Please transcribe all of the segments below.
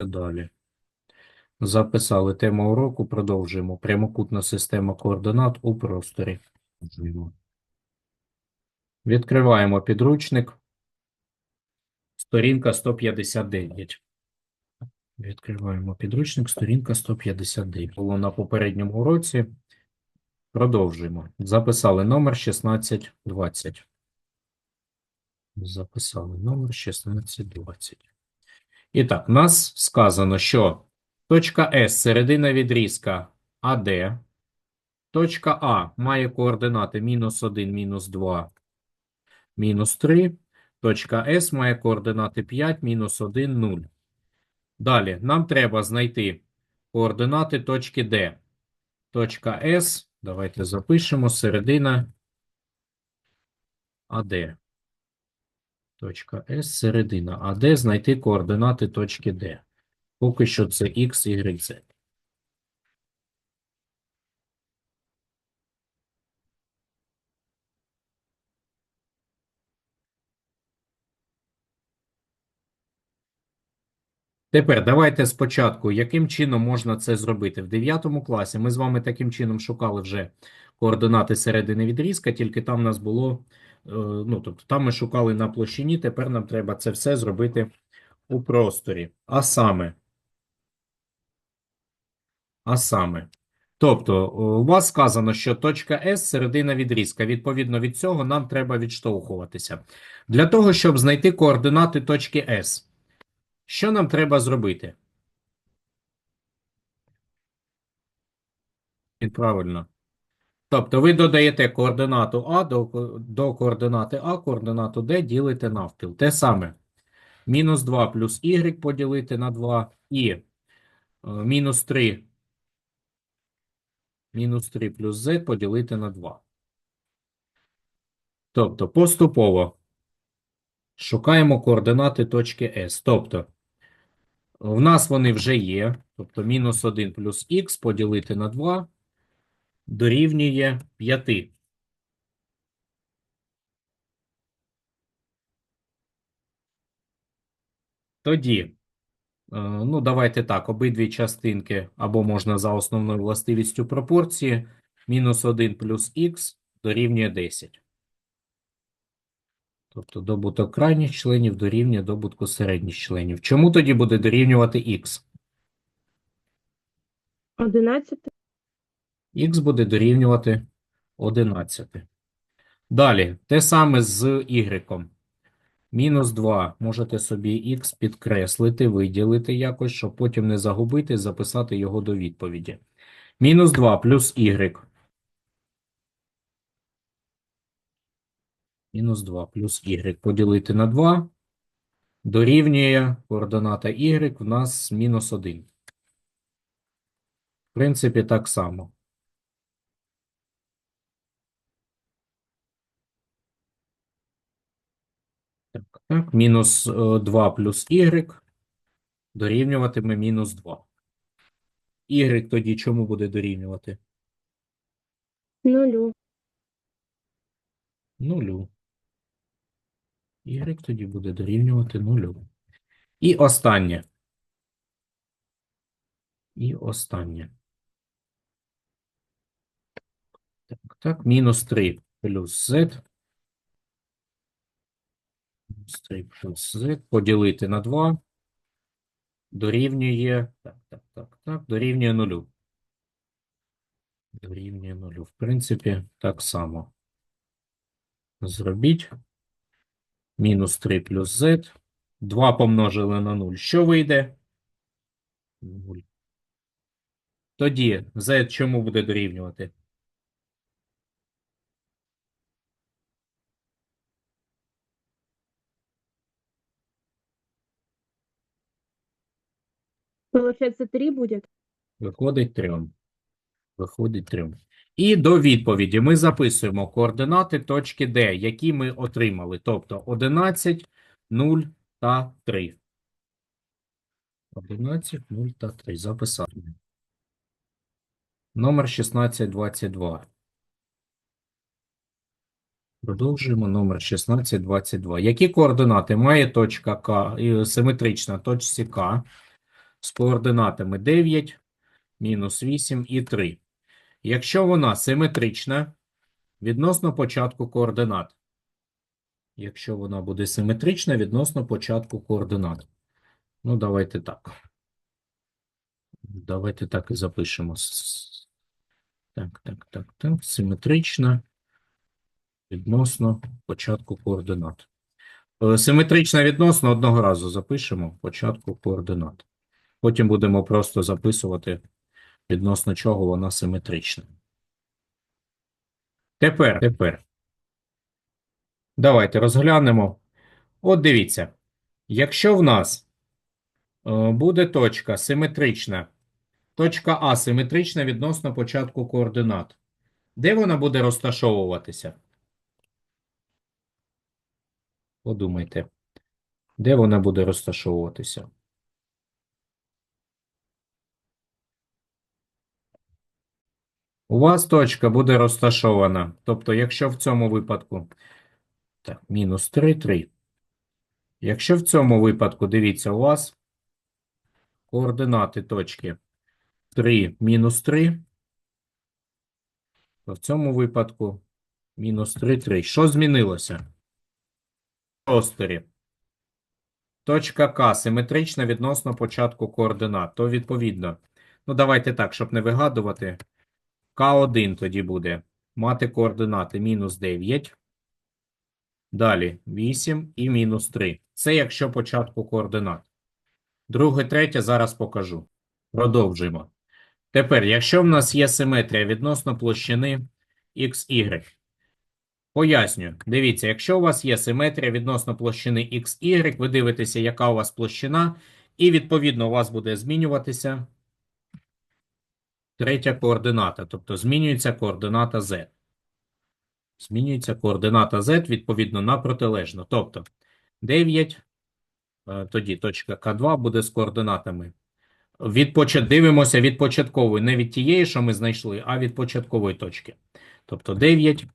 Далі. Записали тему уроку, продовжуємо. Прямокутна система координат у просторі. Відкриваємо підручник. Сторінка 159. Відкриваємо підручник, сторінка 159. Було на попередньому уроці. Продовжуємо. Записали номер 1620. Записали номер 1620. І так, у нас сказано, що точка С середина відрізка АД, точка А має координати мінус 1, мінус 2, мінус 3, точка С має координати 5, мінус 1, 0. Далі, нам треба знайти координати точки Д. Точка С, давайте запишемо, середина АД. Точка С, середина АД, знайти координати точки Д. Поки що це X, Y, Z. Тепер давайте спочатку, яким чином можна це зробити? В 9 класі ми з вами таким чином шукали вже координати середини відрізка, тільки там у нас було, ну, тобто там ми шукали на площині, тепер нам треба це все зробити у просторі. А саме, а саме, тобто у вас сказано, що точка С – середина відрізка. Відповідно від цього нам треба відштовхуватися. Для того, щоб знайти координати точки С, що нам треба зробити? Правильно. Тобто ви додаєте координату А до, до координати А, координату Д ділите навпіл. Те саме. Мінус 2 плюс Y поділити на 2 і е, мінус 3 мінус 3 плюс Z поділити на 2. Тобто поступово шукаємо координати точки С. Тобто в нас вони вже є. Тобто мінус 1 плюс х поділити на 2 дорівнює 5. Тоді, е, ну, давайте так, обидві частинки, або можна за основною властивістю пропорції, мінус 1 плюс х дорівнює 10. Тобто добуток крайніх членів дорівнює добутку середніх членів. Чому тоді буде дорівнювати х? 11. Х буде дорівнювати 11. Далі, те саме з y. Мінус 2. Можете собі х підкреслити, виділити якось, щоб потім не загубити, записати його до відповіді. Мінус 2 плюс y. Мінус 2 плюс y поділити на 2 дорівнює координата y в нас мінус 1. В принципі, так само. Так. Мінус е, 2 плюс y дорівнюватиме мінус 2. Y тоді чому буде дорівнювати? Нулю. Нулю. Y тоді буде дорівнювати нулю. І останнє. І останнє. Так, так, мінус 3 плюс z. Мінус 3 плюс z поділити на 2 дорівнює, так, так, так, так, дорівнює нулю. Дорівнює нулю. В принципі, так само. Зробіть. Мінус 3 плюс z. 2 помножили на 0. Що вийде? 0. Тоді z чому буде дорівнювати? Получается, 3 будет? Виходить 3. Виходить 3. І до відповіді ми записуємо координати точки D, які ми отримали. Тобто 11, 0 та 3. 11, 0 та 3. Записали. Номер 1622. Продовжуємо номер 1622. Які координати має точка К, симетрична точці К? З координатами 9, мінус 8 і 3. Якщо вона симетрична відносно початку координат. Якщо вона буде симетрична відносно початку координат. Ну, давайте так. Давайте так і запишемо. Так, так, так, так. Симетрична відносно початку координат. Е, Симетрична відносно одного разу запишемо початку координат. Потім будемо просто записувати відносно чого вона симетрична. Тепер, тепер. Давайте розглянемо. От дивіться. Якщо в нас е, буде точка симетрична, точка А симетрична відносно початку координат, де вона буде розташовуватися? Подумайте, де вона буде розташовуватися? У вас точка буде розташована. Тобто, якщо в цьому випадку. Так, мінус 3, 3. Якщо в цьому випадку, дивіться, у вас координати точки 3, мінус 3, то в цьому випадку мінус 3, 3. Що змінилося? Просторі. Точка К симетрична відносно початку координат. То відповідно. Ну, давайте так, щоб не вигадувати. К1 тоді буде мати координати мінус 9. Далі 8 і мінус 3. Це якщо початку координат. Друге, третє зараз покажу. Продовжуємо. Тепер, якщо в нас є симетрія відносно площини XY. Пояснюю. Дивіться, якщо у вас є симетрія відносно площини XY, ви дивитеся, яка у вас площина, і відповідно у вас буде змінюватися третя координата, тобто змінюється координата Z. Змінюється координата Z відповідно на протилежну. Тобто 9, е, тоді точка К2 буде з координатами. Від почат... Дивимося від початкової, не від тієї, що ми знайшли, а від початкової точки. Тобто 9,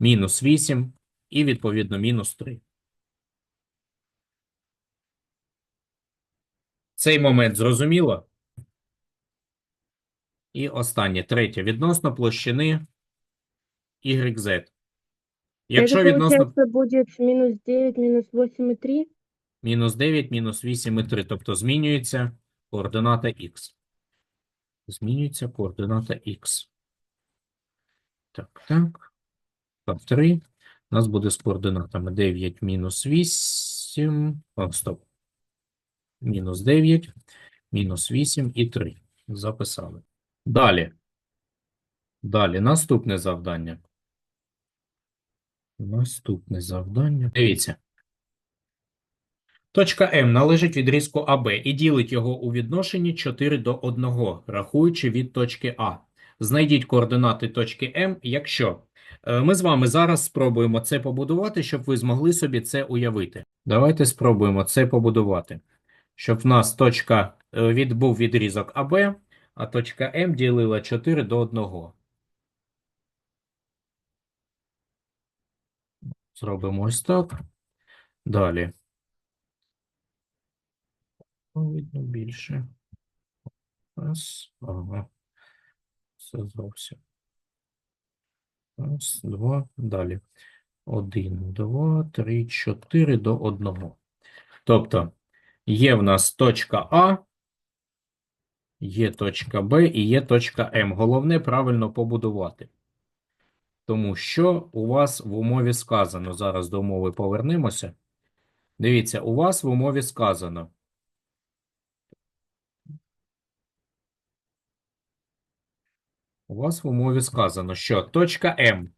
мінус 8 і відповідно мінус 3. Цей момент зрозуміло? І останнє, третє, відносно площини YZ. Якщо Это, відносно получается, будет минус 9, минус 8 и 3. мінус 9, мінус 8 і 3, тобто змінюється координата Х. Змінюється координата Х. Так, так. Так, 3. У нас буде з координатами 9 мінус 8. О, стоп. Мінус 9, мінус 8 і 3. Записали. Далі. Далі. Наступне завдання. Наступне завдання. Дивіться. Точка М належить відрізку АБ і ділить його у відношенні 4 до 1, рахуючи від точки А. Знайдіть координати точки М, якщо. Е, Ми з вами зараз спробуємо це побудувати, щоб ви змогли собі це уявити. Давайте спробуємо це побудувати. Щоб в нас точка е, від, був відрізок АБ, а точка М ділила 4 до 1. Зробимо ось так. Далі. Видно більше. Раз, ага. Це зовсім. Раз, два, далі. Один, два, три, чотири до одного. Тобто, є в нас точка А, є точка Б і є точка М. Головне правильно побудувати. Тому що у вас в умові сказано, зараз до умови повернемося. Дивіться, у вас в умові сказано. У вас в умові сказано, що точка М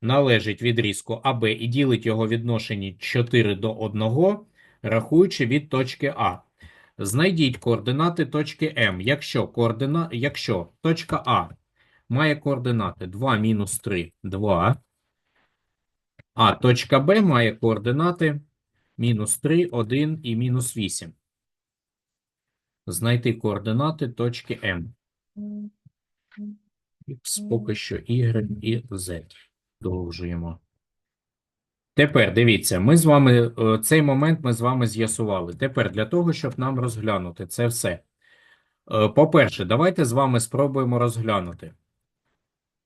належить відрізку АБ і ділить його відношенні 4 до 1, рахуючи від точки А. Знайдіть координати точки М, якщо, координа... якщо точка А має координати 2 мінус 3 – 2, а точка Б має координати мінус 3, 1 і мінус 8. Знайти координати точки М. X поки що Y і Z. Продовжуємо. Тепер дивіться, ми з вами е, цей момент ми з вами з'ясували. Тепер для того, щоб нам розглянути це все, Е, По-перше, давайте з вами спробуємо розглянути.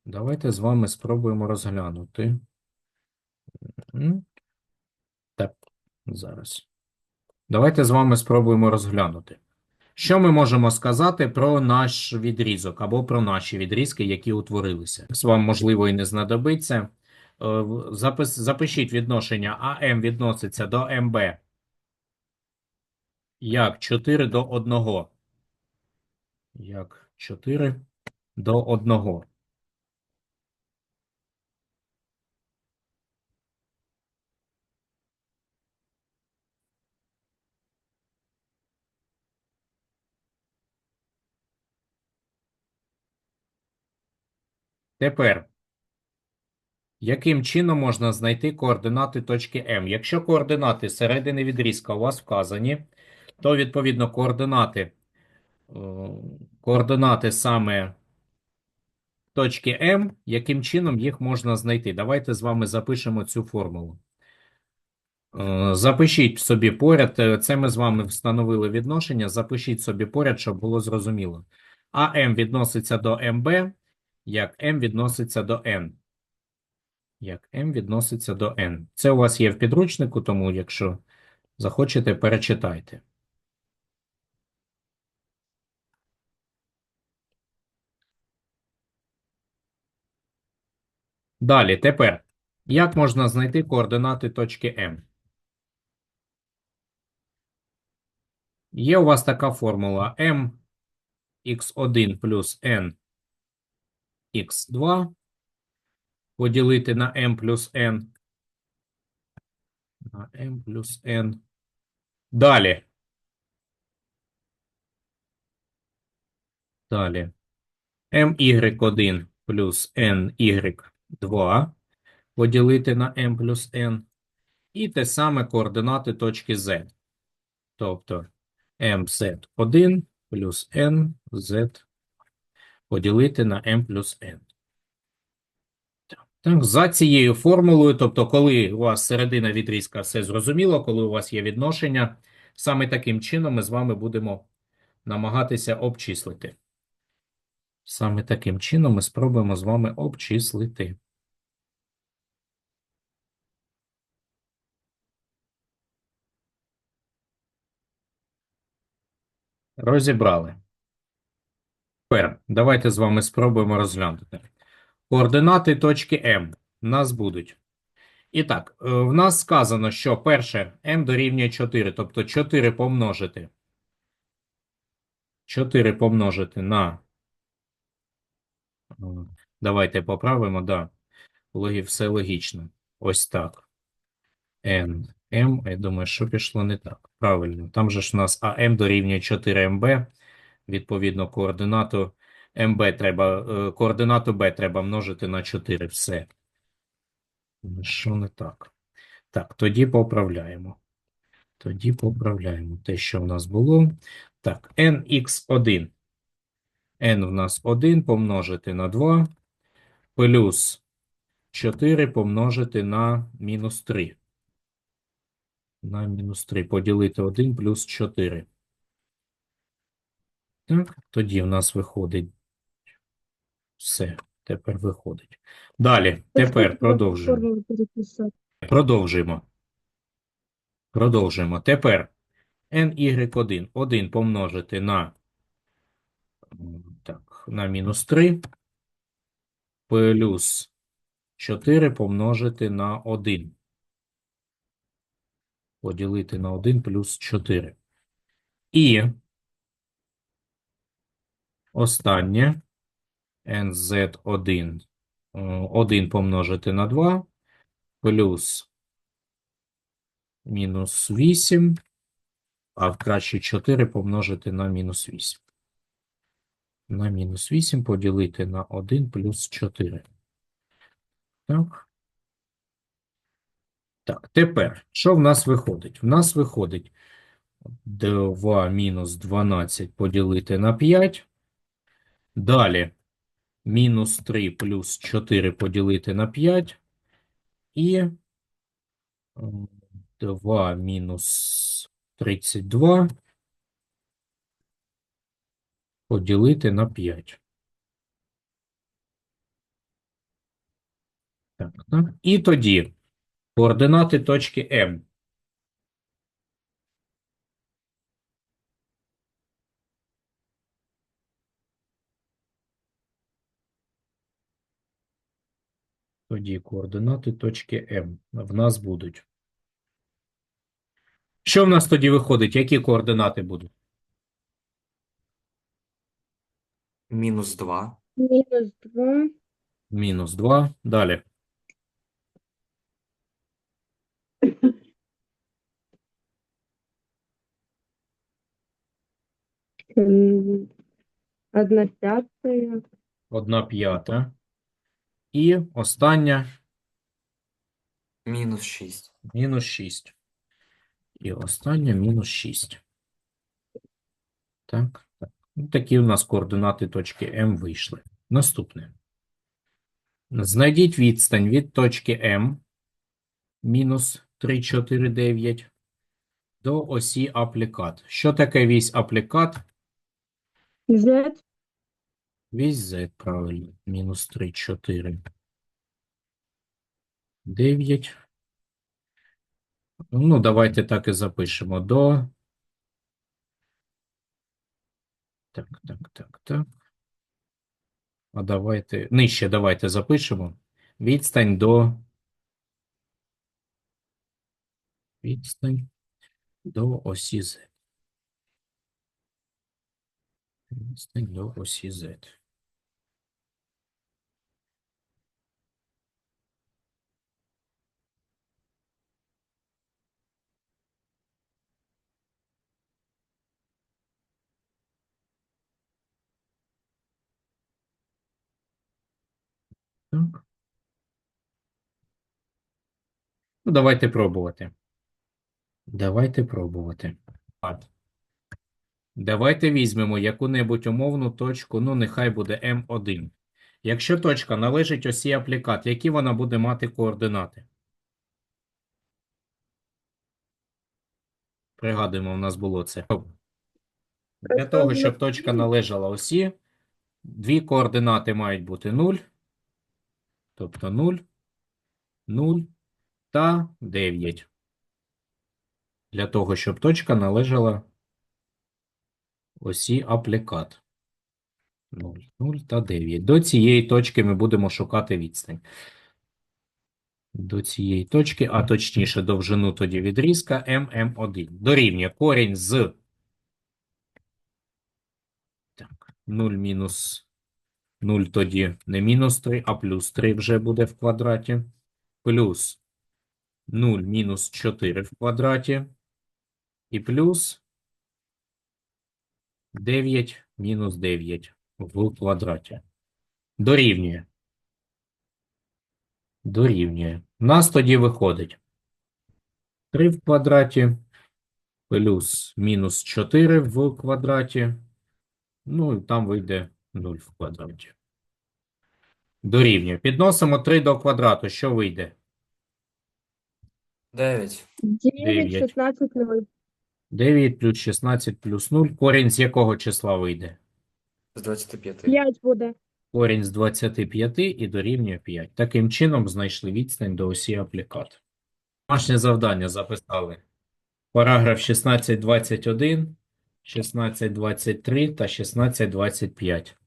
Давайте з вами спробуємо розглянути. Так, зараз. Давайте з вами спробуємо розглянути. Що ми можемо сказати про наш відрізок або про наші відрізки, які утворилися? З вам, можливо, і не знадобиться. Е, запис- Запишіть відношення АМ відноситься до МБ як 4 до 1. Як 4 до 1. Тепер, яким чином можна знайти координати точки М? Якщо координати середини відрізка у вас вказані, то відповідно координати, е, координати саме точки М, яким чином їх можна знайти? Давайте з вами запишемо цю формулу. Е, Запишіть собі поряд, е, це ми з вами встановили відношення, запишіть собі поряд, щоб було зрозуміло. АМ відноситься до МБ, як М відноситься до N. Як М відноситься до N. Це у вас є в підручнику, тому якщо захочете, перечитайте. Далі, тепер, як можна знайти координати точки М? Є у вас така формула m x1 плюс n x2 поділити на m плюс n на m плюс n. Далі. Далі. my1 плюс ny2 поділити на m плюс n. І те саме координати точки Z. Тобто mz1 плюс nz поділити на m плюс n. Так, за цією формулою, тобто, коли у вас середина відрізка все зрозуміло, коли у вас є відношення, саме таким чином ми з вами будемо намагатися обчислити. Саме таким чином ми спробуємо з вами обчислити. Розібрали. Тепер давайте з вами спробуємо розглянути. Координати точки М нас будуть. І так, е, в нас сказано, що перше m дорівнює 4, тобто 4 помножити. 4 помножити на. е, Давайте поправимо, да. Все логічно. Ось так. N, M, я думаю, що пішло не так. Правильно. Там же ж у нас AM дорівнює 4MB. Відповідно, координату MB треба, е, координату B треба множити на 4. Все. Що не так? Так, тоді поправляємо. Тоді поправляємо те, що в нас було. Так, nx1. n в нас 1 помножити на 2 плюс 4 помножити на мінус 3. На мінус 3 поділити 1 плюс 4. Так, тоді в нас виходить все. Тепер виходить. Далі, тепер продовжуємо. Продовжуємо. Продовжуємо. Тепер ny1 1 помножити на, так, на мінус 3 плюс 4 помножити на 1. Поділити на 1 плюс 4. І останнє nz1 е, 1 помножити на 2 плюс мінус 8, а в краще 4 помножити на мінус 8. На мінус 8 поділити на 1 плюс 4. Так. Так, тепер, що в нас виходить? В нас виходить 2 мінус 12 поділити на 5. Далі мінус 3 плюс 4 поділити на 5. І 2 мінус 32 поділити на 5. Так, так. І тоді координати точки М. Тоді координати точки М в нас будуть. Що в нас тоді виходить? Які координати будуть? Мінус 2. Минус 2. Мінус 2. Далі. Одна пятая. 1 п'ята. І остання Мінус 6. мінус 6. І остання мінус 6. Так, так. Ну, Такі у нас координати точки М вийшли. Наступне. Знайдіть відстань від точки М мінус 3, 4, 9 до осі аплікат. Що таке вісь аплікат? Z. Вісь Z, правильно. Мінус 3, 4, 9. Ну, давайте так і запишемо. До. Так, так, так, так. А давайте. Нижче давайте запишемо. Відстань до. Відстань до осі Z. Відстань до осі Z. Так. Ну, давайте пробувати. Давайте пробувати. Давайте візьмемо яку-небудь умовну точку, ну, нехай буде М1. Якщо точка належить осі аплікат, які вона буде мати координати? Пригадуємо, у нас було це. Для того, щоб точка належала осі, дві координати мають бути 0, тобто 0, 0 та 9. Для того, щоб точка належала осі аплікат. 0, 0 та 9. До цієї точки ми будемо шукати відстань. До цієї точки, а точніше довжину тоді відрізка ММ1. Дорівнює корінь з так, 0 мінус 0 тоді не мінус 3, а плюс 3 вже буде в квадраті. Плюс 0 мінус 4 в квадраті. І плюс 9 мінус 9 в квадраті. Дорівнює. Дорівнює. У нас тоді виходить 3 в квадраті плюс мінус 4 в квадраті. Ну, і там вийде 0 в квадраті. Дорівнює. Підносимо 3 до квадрату. Що вийде? 9. 9, Девять. 16, 0. 9 плюс 16 плюс 0. Корінь з якого числа вийде? З 25. 5 буде. Корінь з 25 і дорівнює 5. Таким чином знайшли відстань до осі аплікат. Домашнє завдання записали. Параграф 1621, 1623 та 1625.